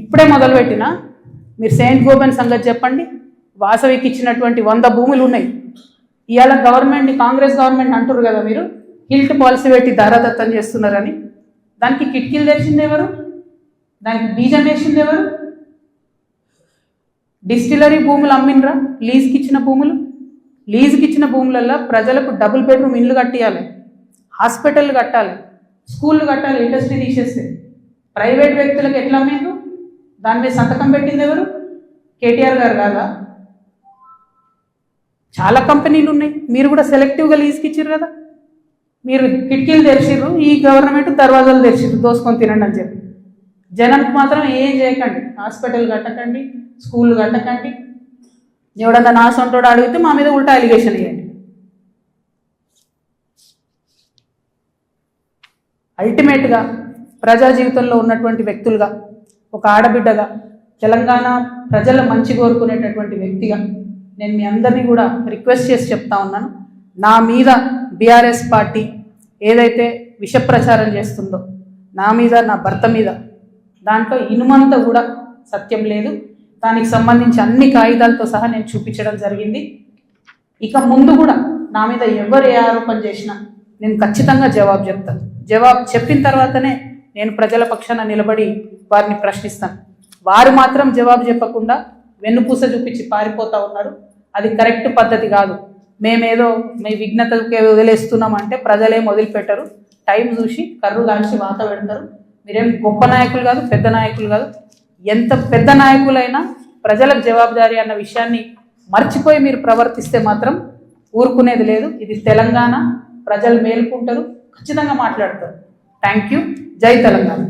ఇప్పుడే మొదలుపెట్టినా మీరు Saint Gobain సంగతి చెప్పండి. వాసవికి ఇచ్చినటువంటి వంద భూములు ఉన్నాయి. ఇవాళ గవర్నమెంట్ కాంగ్రెస్ గవర్నమెంట్ అంటారు కదా మీరు? హిల్ట్ పాలసీ పెట్టి ధారాదత్తం చేస్తున్నారని. దానికి కిటికీలు తెరిచింది ఎవరు? దానికి బీజం వేసింది ఎవరు? డిస్టిలరీ భూములు అమ్మినరా లీజ్కి ఇచ్చిన భూములు? లీజుకి ఇచ్చిన భూములల్లో ప్రజలకు డబుల్ బెడ్రూమ్ ఇల్లు కట్టియాలి. హాస్పిటల్ కట్టాలి. స్కూళ్ళు కట్టాలి. ఇండస్ట్రీ తీసేస్తే. ప్రైవేట్ వ్యక్తులకు ఎట్లా అమ్మిండ్రు? దాని మీద సంతకం పెట్టింది ఎవరు? కేటీఆర్ గారు కాదా? చాలా కంపెనీలు ఉన్నాయి. మీరు కూడా సెలెక్టివ్గా లీజ్కి కదా? మీరు కిటికీలు తెరిచిర్రు ఈ గవర్నమెంట్ దర్వాజాలు తెరిచిర్రు దోసుకొని తినండి అని చెప్పి. జనంకి మాత్రం ఏం చేయకండి. హాస్పిటల్ కట్టకండి స్కూల్ కట్టకండి. ఎవడన్నా నా సొంతోడు అడిగితే మా మీద ఉల్టా అలిగేషన్ ఇవ్వండి అల్టిమేట్గా ప్రజా జీవితంలో ఉన్నటువంటి వ్యక్తులుగా ఒక ఆడబిడ్డగా తెలంగాణ ప్రజల మంచి కోరుకునేటటువంటి వ్యక్తిగా నేను మీ అందరినీ కూడా రిక్వెస్ట్ చేసి చెప్తా ఉన్నాను. నా మీద బీఆర్ఎస్ పార్టీ ఏదైతే విష ప్రచారం చేస్తుందో నా మీద నా భర్త మీద దాంట్లో ఇనుమంతా కూడా సత్యం లేదు. దానికి సంబంధించి అన్ని కాగితాలతో సహా నేను చూపించడం జరిగింది. ఇక ముందు కూడా నా మీద ఎవరు ఏ ఆరోపణ చేసినా నేను ఖచ్చితంగా జవాబు చెప్తాను. జవాబు చెప్పిన తర్వాతనే నేను ప్రజల పక్షాన నిలబడి వారిని ప్రశ్నిస్తాను. వారు మాత్రం జవాబు చెప్పకుండా వెన్నుపూస చూపించి పారిపోతూ ఉన్నారు. అది కరెక్ట్ పద్ధతి కాదు. మేమేదో మీ విఘ్నతకే వదిలేస్తున్నాం అంటే ప్రజలేం వదిలిపెట్టరు. టైం చూసి కర్రు కాల్చి వాత పెడతారు. మీరేం గొప్ప నాయకులు కాదు పెద్ద నాయకులు కాదు. ఎంత పెద్ద నాయకులైనా ప్రజలకు జవాబుదారీ అన్న విషయాన్ని మర్చిపోయి మీరు ప్రవర్తిస్తే మాత్రం ఊరుకునేది లేదు. ఇది తెలంగాణ ప్రజలు మేలుకుంటారు ఖచ్చితంగా మాట్లాడతారు. థ్యాంక్ యూ జై తెలంగాణ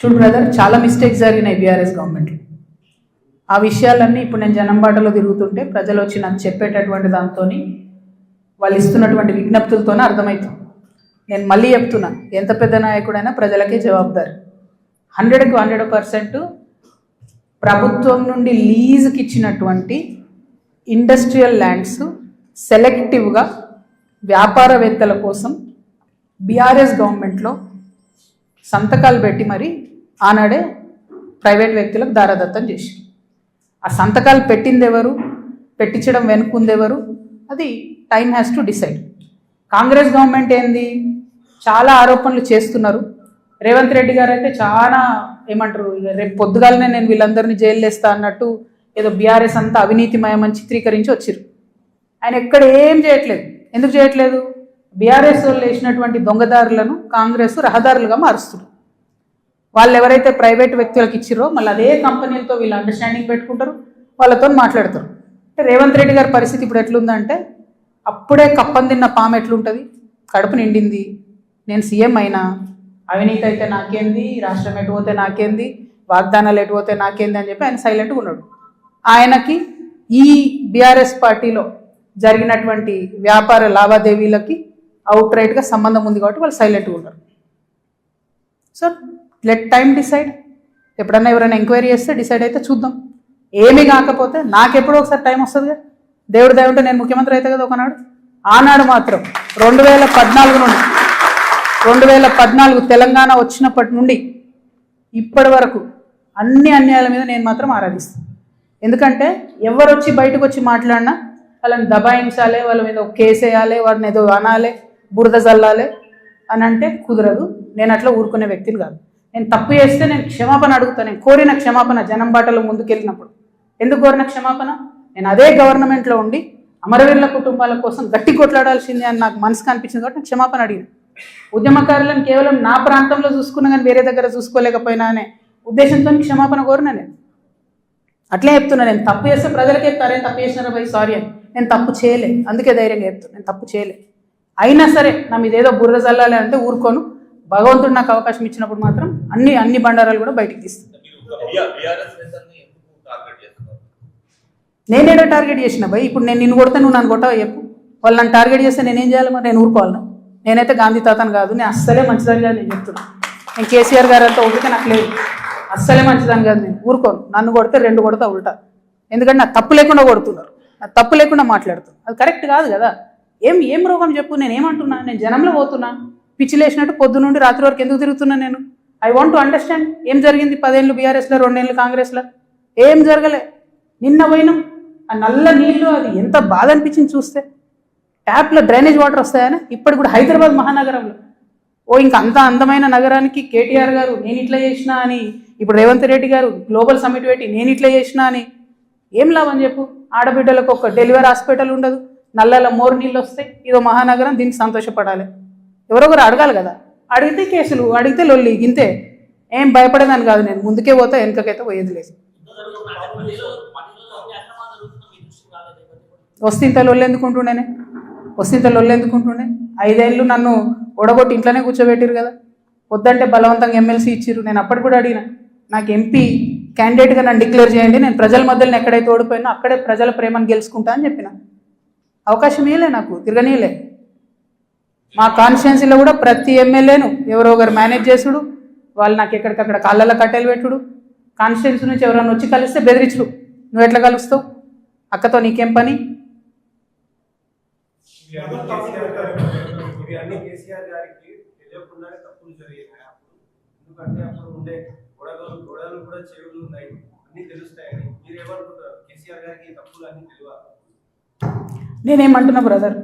చూడు బ్రదర్ చాలా మిస్టేక్స్ జరిగినాయి బీఆర్ఎస్ గవర్నమెంట్లో ఆ విషయాలన్నీ ఇప్పుడు నేను జనంబాటలో తిరుగుతుంటే ప్రజలు వచ్చి నాకు చెప్పేటటువంటి దాంతో వాళ్ళు ఇస్తున్నటువంటి విజ్ఞప్తులతోనే అర్థమవుతుంది నేను మళ్ళీ చెప్తున్నా ఎంత పెద్ద నాయకుడైనా ప్రజలకే జవాబుదారు. హండ్రెడ్కి హండ్రెడ్ పర్సెంట్ ప్రభుత్వం నుండి లీజుకి ఇచ్చినటువంటి ఇండస్ట్రియల్ ల్యాండ్స్ సెలెక్టివ్గా వ్యాపారవేత్తల కోసం బీఆర్ఎస్ గవర్నమెంట్లో సంతకాలు పెట్టి మరి ఆనాడే ప్రైవేట్ వ్యక్తులకు దారాదత్తం చేసి ఆ సంతకాలు పెట్టింది ఎవరు పెట్టించడం వెనుకుందెవరు? అది time has to decide. Congress government ఏంది? చాలా ఆరోపణలు చేస్తున్నారు. రేవంత్ రెడ్డి గారు అయితే చాలా ఏమంటారు రేపు పొద్దుగాలనే నేను వీళ్ళందరినీ జైల్లేస్తా అన్నట్టు ఏదో బీఆర్ఎస్ అంతా అవినీతిమయమని చిత్రీకరించి వచ్చారు ఆయన ఎక్కడ ఏం చేయట్లేదు. ఎందుకు చేయట్లేదు? బీఆర్ఎస్ వాళ్ళు వేసినటువంటి దొంగదారులను కాంగ్రెస్ రహదారులుగా మారుస్తుంది వాళ్ళు ఎవరైతే ప్రైవేట్ వ్యక్తులకు ఇచ్చిరో మళ్ళీ అదే కంపెనీలతో వీళ్ళు అండర్స్టాండింగ్ పెట్టుకుంటారు వాళ్ళతో మాట్లాడతారు. అంటే రేవంత్ రెడ్డి గారి పరిస్థితి ఇప్పుడు ఎట్లుందంటే అప్పుడే కప్పం తిన్న పాము ఎట్లుంటుంది? కడుపు నిండింది. నేను సీఎం అయినా అవినీతి అయితే నాకేంది? రాష్ట్రం ఎటు పోతే నాకేంది? వాగ్దానాలు ఎటు పోతే నాకేంది అని చెప్పి ఆయన సైలెంట్గా ఉన్నాడు. ఆయనకి ఈ బీఆర్ఎస్ పార్టీలో జరిగినటువంటి వ్యాపార లావాదేవీలకి అవుట్ రైట్గా సంబంధం ఉంది కాబట్టి వాళ్ళు సైలెంట్గా ఉన్నారు. సో లెట్ టైం డిసైడ్ ఎప్పుడన్నా ఎవరైనా ఎంక్వైరీ చేస్తే డిసైడ్ అయితే చూద్దాం. ఏమీ కాకపోతే నాకెప్పుడో ఒకసారి టైం వస్తుందిగా దేవుడు దేవుంటే నేను ముఖ్యమంత్రి అయితే కదా ఒకనాడు. ఆనాడు మాత్రం రెండు వేల పద్నాలుగు నుండి రెండు వేల పద్నాలుగు తెలంగాణ వచ్చినప్పటి నుండి ఇప్పటి వరకు అన్ని అన్యాయాల మీద నేను మాత్రం ఆరాధిస్తాను. ఎందుకంటే ఎవరు వచ్చి బయటకు వచ్చి మాట్లాడినా వాళ్ళని దబాయించాలి వాళ్ళ మీద ఒక కేసు వేయాలి వాడిని ఏదో అనాలి బురద చల్లాలి అని అంటే కుదరదు. నేను అట్లా ఊరుకునే వ్యక్తిని కాదు. నేను తప్పు చేస్తే నేను క్షమాపణ అడుగుతాను. నేను కోరిన క్షమాపణ జనం బాటలో ముందుకెళ్ళినప్పుడు. ఎందుకు కోరిన క్షమాపణ? నేను అదే గవర్నమెంట్లో ఉండి అమరవీరుల కుటుంబాల కోసం గట్టి కొట్లాడాల్సిందే అని నాకు మనసుకు అనిపించింది కాబట్టి నేను క్షమాపణ అడిగాను. ఉద్యమకారులను కేవలం నా ప్రాంతంలో చూసుకున్నా కానీ వేరే దగ్గర చూసుకోలేకపోయినా అనే ఉద్దేశంతో క్షమాపణ కోరినా నేను. అట్లే చెప్తున్నా నేను. తప్పు చేస్తే ప్రజలకే చెప్తారే తప్పు చేసినారా భయ్ సారీ అని. నేను తప్పు చేయలే. అందుకే ధైర్యంగా చెప్తున్నాను నేను తప్పు చేయలే. అయినా సరే నా మీద ఏదో బుర్ర చల్లాలి అంటే ఊరుకోను. భగవంతుడు నాకు అవకాశం ఇచ్చినప్పుడు మాత్రం అన్ని అన్ని బండారాలు కూడా బయటికి తీస్తాను. నేనేదో టార్గెట్ చేసిన భయ్ ఇప్పుడు నేను నిన్ను కొడతా నువ్వు నన్ను కొట్టవా చెప్పు? వాళ్ళు నన్ను టార్గెట్ చేస్తే నేనేం చేయాలి మరి? నేను ఊరుకోవాలి? నేనైతే గాంధీ తాతను కాదు నేను అస్సలే మంచిదని కాదు నేను చెప్తున్నా. నేను కేసీఆర్ గారు అంతా ఓపిక నాకు లేదు. అస్సలే మంచిదని కాదు నేను. ఊరుకోను. నన్ను కొడితే రెండు కొడతా ఉల్టా. ఎందుకంటే నాకు తప్పు లేకుండా కొడుతున్నారు. నాకు తప్పు లేకుండా మాట్లాడుతున్నారు. అది కరెక్ట్ కాదు కదా. ఏం ఏం రోగం చెప్పు నేను ఏమంటున్నా? నేను జనంలో పోతున్నా. పిచ్చిలేసినట్టు పొద్దునుండి పొద్దు నుండి రాత్రి వరకు ఎందుకు తిరుగుతున్నా నేను? ఐ వాంట్ టు అండర్స్టాండ్ ఏం జరిగింది పదేళ్ళు బీఆర్ఎస్లో రెండేళ్ళు కాంగ్రెస్లో? ఏం జరగలే? నిన్న పోయినాం. ఆ నల్ల నీళ్ళు అది ఎంత బాధ అనిపించింది చూస్తే. ట్యాప్లో డ్రైనేజ్ వాటర్ వస్తాయని ఇప్పుడు కూడా హైదరాబాద్ మహానగరంలో. ఓ ఇంక అంత అందమైన నగరానికి కేటీఆర్ గారు నేను ఇట్లా చేసినా అని ఇప్పుడు రేవంత్ రెడ్డి గారు గ్లోబల్ సమిట్ పెట్టి నేను ఇట్లా చేసినా అని ఏం లాభం చెప్పు? ఆడబిడ్డలకు ఒక డెలివరీ హాస్పిటల్ ఉండదు. నల్లల మోరు నీళ్ళు వస్తాయి. ఇదో మహానగరం దీనికి సంతోషపడాలి. ఎవరొకరు అడగాలి కదా. అడిగితే కేసులు అడిగితే లొల్లి ఇంతే. ఏం భయపడేదాన్ని కాదు నేను. ముందుకే పోతా వెనుకకైతే పోయేది లేదు. వస్తుంత లొల్లు ఎందుకుంటుండేనే వస్తుంత లొల్లు ఎందుకుంటుండే? ఐదేళ్ళు నన్ను ఒడగొట్టి ఇంట్లోనే కూర్చోబెట్టారు కదా. వద్దంటే బలవంతంగా ఎమ్మెల్సీ ఇచ్చిర్రు. నేను అప్పటి కూడా అడిగిన నాకు ఎంపీ క్యాండిడేట్గా నన్ను డిక్లేర్ చేయండి. నేను ప్రజల మధ్యలో ఎక్కడైతే ఓడిపోయినా అక్కడే ప్రజల ప్రేమను గెలుచుకుంటా అని చెప్పిన. అవకాశం ఏలే నాకు తిరగనీయలే. మా కాన్స్టిట్యున్సీలో కూడా ప్రతి ఎమ్మెల్యేను ఎవరో ఒకరు మేనేజ్ చేసుడు వాళ్ళు నాకు ఎక్కడికక్కడ కాళ్ళలో కట్టెలు పెట్టుడు. కాన్స్టిట్యున్సీ నుంచి ఎవరైనా వచ్చి కలిస్తే బెదిరించుడు. నువ్వు ఎట్లా కలుస్తావు? అక్కతో నీకేం పని? ఇవి అన్ని కేసీఆర్ గారికి. ఇవి అన్ని కేసీఆర్ గారికి తెలియకుండానే తప్పులు జరిగాయి అప్పుడు ఎందుకంటే అప్పుడు ఉండే గొడవలు గొడవలు కూడా చెవులు ఉన్నాయి. అన్ని తెలుస్తాయని. మీరు ఏమనుకుంటారు కేసీఆర్ గారికి తప్పులు అన్ని తెలియాలి నేనేమంటున్నా బ్రదర్?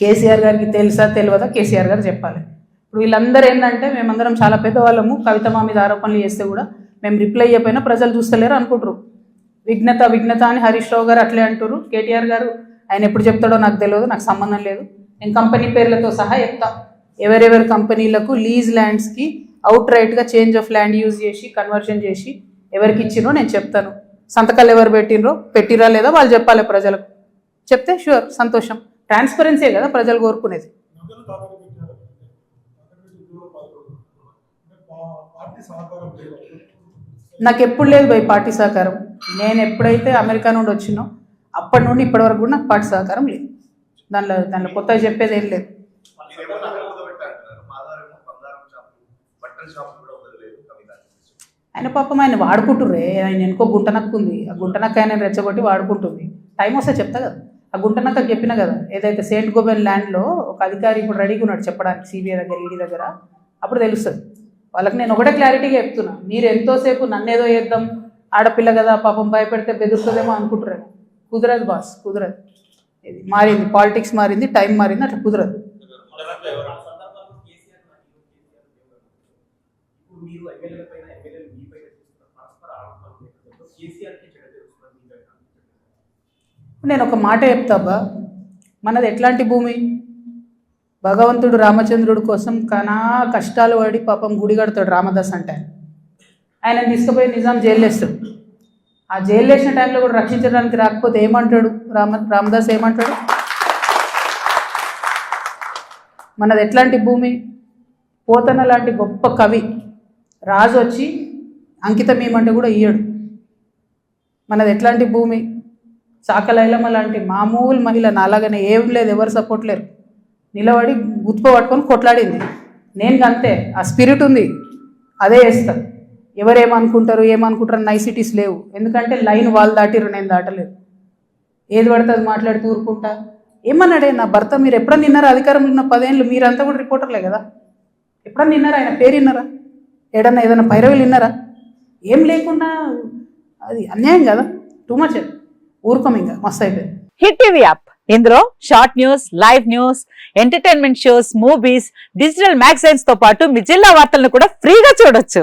కేసీఆర్ గారికి తెలుసా తెలియదా? కేసీఆర్ గారు చెప్పాలి. ఇప్పుడు వీళ్ళందరూ ఏంటంటే మేమందరం చాలా పెద్దవాళ్ళము. కవిత మా మీద ఆరోపణలు చేస్తే కూడా మేము రిప్లై అయిపోయినా ప్రజలు చూస్తలేరు అనుకుంటారు. విఘ్నత విఘ్నత అని హరీష్ రావు గారు అట్లే అంటారు. కేటీఆర్ గారు ఆయన ఎప్పుడు చెప్తాడో నాకు తెలియదు నాకు సంబంధం లేదు. నేను కంపెనీ పేర్లతో సహా చెప్తా. ఎవరెవరి కంపెనీలకు లీజ్ ల్యాండ్స్కి అవుట్ రైట్గా చేంజ్ ఆఫ్ ల్యాండ్ యూజ్ చేసి కన్వర్షన్ చేసి ఎవరికి ఇచ్చినో నేను చెప్తాను. సంతకాలు ఎవరు పెట్టినరో పెట్టిరా లేదా వాళ్ళు చెప్పాలి ప్రజలకు. చెప్తే షూర్ సంతోషం. ట్రాన్స్పరెన్సీ కదా ప్రజలు కోరుకునేది. నాకు ఎప్పుడు లేదు భయ్ పార్టీ సహకారం. నేను ఎప్పుడైతే అమెరికా నుండి వచ్చినో అప్పటి నుండి ఇప్పటి వరకు కూడా నాకు పార్టీ సహకారం లేదు. దానిలో దానిలో కొత్తగా చెప్పేది ఏం లేదు. ఆయన పాపం ఆయన వాడుకుంటుర్రే. ఆయన ఎనుకో గుంటనక్కు ఉంది ఆ గుంటనక్క ఆయన రెచ్చగొట్టి వాడుకుంటుంది. టైం వస్తే చెప్తా కదా. ఆ గుంటనక్క చెప్పిన కదా. ఏదైతే సేంట్ గోబెన్ ల్యాండ్లో ఒక అధికారి ఇప్పుడు రెడీగా ఉన్నాడు చెప్పడానికి సిబిఐ దగ్గర ఈడీ దగ్గర అప్పుడు తెలుస్తుంది. వాళ్ళకి నేను ఒకటే క్లారిటీగా చెప్తున్నా. మీరు ఎంతోసేపు నన్నేదో చేద్దాం ఆడపిల్ల కదా పాపం భయపెడితే బెదురుతుందేమో అనుకుంటురేమో కుదరదు బాస్ కుదరదు. ఇది మారింది పాలిటిక్స్ మారింది టైం మారింది అట్లా కుదరదు. నేను ఒక మాట చెప్తాబా మనది ఎట్లాంటి భూమి? భగవంతుడు రామచంద్రుడి కోసం కనా కష్టాలు పడి పాపం గుడి కడతాడు రామదాస్ అంటే. ఆయన తీసుకుపోయి నిజాం జైలు వేస్తాడు ఆ జైలు వేసిన టైంలో కూడా రక్షించడానికి రాకపోతే ఏమంటాడు? రామ రామదాస్ ఏమంటాడు? మనది ఎట్లాంటి భూమి? పోతన లాంటి గొప్ప కవి రాజు వచ్చి అంకితం ఏమంటే కూడా ఇయ్యడు. మనది ఎట్లాంటి భూమి? చాకలైలమ్మ లాంటి మామూలు మహిళ నాలాగనే ఏం లేదు ఎవరు సపోర్ట్ లేరు. నిలబడి గుత్ప పట్టుకొని కొట్లాడింది. నేను అంతే ఆ స్పిరిట్ ఉంది. అదే వేస్తాను ఎవరు ఏమనుకుంటారు ఏమనుకుంటారు నైసిటీస్ లేవు. ఎందుకంటే లైన్ వాళ్ళు దాటిరు నేను దాటలేదు. ఏది పడితే అది మాట్లాడి తూరుకుంటా ఏమన్నాడే నా భర్త మీరు ఎప్పుడన్నా నిన్నారా? అధికారంలో ఉన్న పదేళ్ళు మీరంతా కూడా రిపోర్టర్లే కదా? ఎప్పుడన్నా నిన్నారా? ఆయన పేరు విన్నారా? ఏడన్నా ఏదైనా పైరవీలు విన్నారా? ఏం లేకుండా అది అన్యాయం కదా? టూ మచ్ ఊరుకోం ఇంకా. మస్తు అయిపోయింది. Hit TV app. ఇందులో short news live news entertainment shows movies digital మ్యాగజైన్స్తో పాటు మీ జిల్లా వార్తలను కూడా ఫ్రీగా చూడొచ్చు.